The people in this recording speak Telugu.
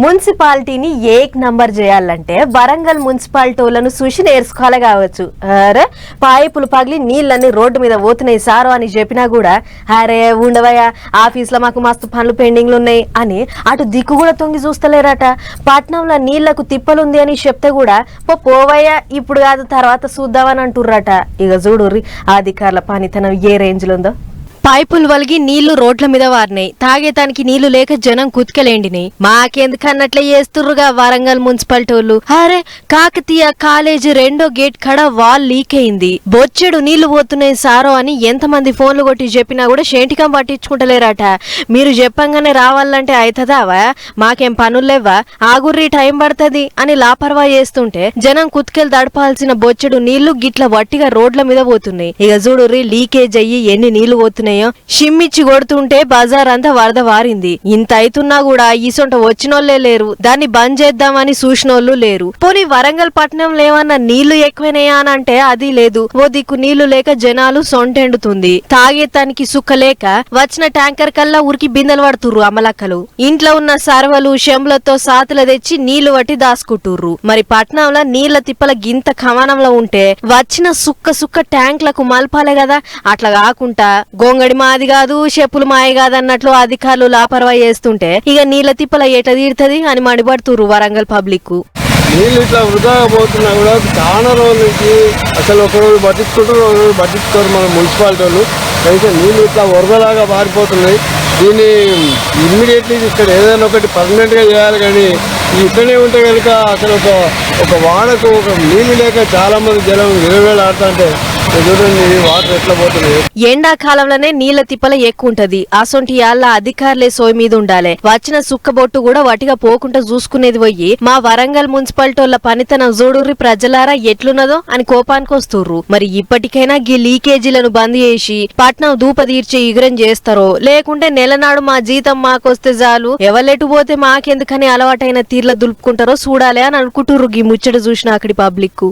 మున్సిపాలిటీని ఏక్ నంబర్ చేయాలంటే వరంగల్ మున్సిపాలిటీలను చూసి నేర్చుకోవాలి కావచ్చు. అరే పైపులు పగిలి నీళ్ళని రోడ్డు మీద పోతున్నాయి సారు అని చెప్పినా కూడా అరే ఉండవయ్యా ఆఫీస్లో మాకు మస్తు పనులు పెండింగ్లు ఉన్నాయి అని అటు దిక్కు కూడా తొంగి చూస్తలేరట. పట్నంలో నీళ్ళకు తిప్పలుంది అని చెప్తే కూడా పో పోవయ్యా ఇప్పుడు కాదు తర్వాత చూద్దామని అంటుర్రట. ఇక చూడుర్రి అధికారుల పనితనం ఏ రేంజ్లో ఉందో. పైపులు వలిగి నీళ్ళు రోడ్ల మీద వారినాయి. తాగేతానికి నీళ్ళు లేక జనం కుతికలేండినాయి మాకెందుకన్నట్లే చేస్తుర్రుగా వరంగల్ మున్సిపాలిటీ వాళ్ళు అరే కాకతీయ కాలేజీ రెండో గేట్ కడ వాల్ లీక్ అయింది బొచ్చెడు నీళ్ళు పోతున్నాయి సారో అని ఎంతమంది ఫోన్లు కొట్టి చెప్పినా కూడా షేంటికం పట్టించుకుంటలేరట. మీరు చెప్పంగానే రావాలంటే అవుతుందావా మాకేం పనులేవా ఆగుర్రి టైం పడుతుంది అని లాపర్వా చేస్తుంటే జనం కుతికెళ్ళి దడపాల్సిన బొచ్చెడు నీళ్ళు గిట్ల వట్టిగా రోడ్ల మీద పోతున్నాయి. ఇక చూడుర్రి లీకేజ్ అయ్యి ఎన్ని నీళ్ళు పోతున్నాయి. షిమ్మిచ్చి కొడుతుంటే బజార్ అంతా వరద వారింది. ఇంత అయితున్నా కూడా ఈసొంట వచ్చినోళ్ళే లేరు. దాన్ని బంద్ చేద్దామని చూసినోళ్ళు లేరు. పోనీ వరంగల్ పట్టణంలో ఏమన్నా నీళ్ళు ఎక్కువైనాయా అని అంటే అది లేదు. ఓ దిక్కు నీళ్ళు లేక జనాలు సొంటెండుతుంది. తాగేతానికి సుక్క లేక వచ్చిన ట్యాంకర్ కల్లా ఉరికి బిందెలు పడుతుర్రు అమలక్కలు. ఇంట్లో ఉన్న సర్వలు షెంబులతో సాతులు తెచ్చి నీళ్ళు పట్టి దాసుకుంటుర్రు మరి పట్టణంలో నీళ్ళ తిప్పల గింత కమానంలో ఉంటే వచ్చిన సుక్క సుక్క ట్యాంక్లకు మలపాలే కదా. అట్లా కాకుండా గొంగడి మాది కాదు చెప్పులు మాయ కాదు అన్నట్లు అధికారులు లాపర్వా చేస్తుంటే ఇక నీళ్ళ తిప్పల ఎట తీరుతుంది అని మండిపడుతురు వరంగల్ పబ్లిక్. నీళ్ళు ఇట్లా వృధాగా పోతున్నా కూడా చాలా రోజుల నుంచి అసలు ఒక రోజు పట్టించుకుంటారు ఒక రోజు పట్టించుకోరు మన మున్సిపాలిటీ వాళ్ళు. అయితే నీళ్ళు ఇట్లా వరదలాగా మారిపోతున్నాయి. దీన్ని ఇమ్మీడియట్లీ ఇక్కడ ఏదైనా ఒకటి పర్మనెంట్గా చేయాలి కానీ ఈ ఇక్కడనే ఉంటే కనుక అసలు ఒక ఒక వాడకు ఒక నీళ్ళు లేక చాలామంది జనం విలువేలు ఎండాకాలంలోనే నీళ్ళ తిప్పల ఎక్కువ ఉంటది అసొంటి యాళ్ళ అధికారులే సోయి మీద ఉండాలి. వచ్చిన సుక్కబొట్టు కూడా వాటిగా పోకుండా చూసుకునేది పోయి మా వరంగల్ మున్సిపాలిటీ పనితనం జోడూరి ప్రజలారా ఎట్లున్నదో అని కోపానికి వస్తుర్రు. మరి ఇప్పటికైనా గీ లీకేజీలను బంద్ చేసి పట్నం దూప తీర్చే ఇగురం చేస్తారో? లేకుంటే నెలనాడు మా జీతం మాకొస్తే చాలు. ఎవలెటు పోతే మాకెందుకని అలవాటైన తీర్ల దులుపుకుంటారో చూడాలి అని అనుకుంటుర్రు గీ ముచ్చట చూసిన అక్కడి పబ్లిక్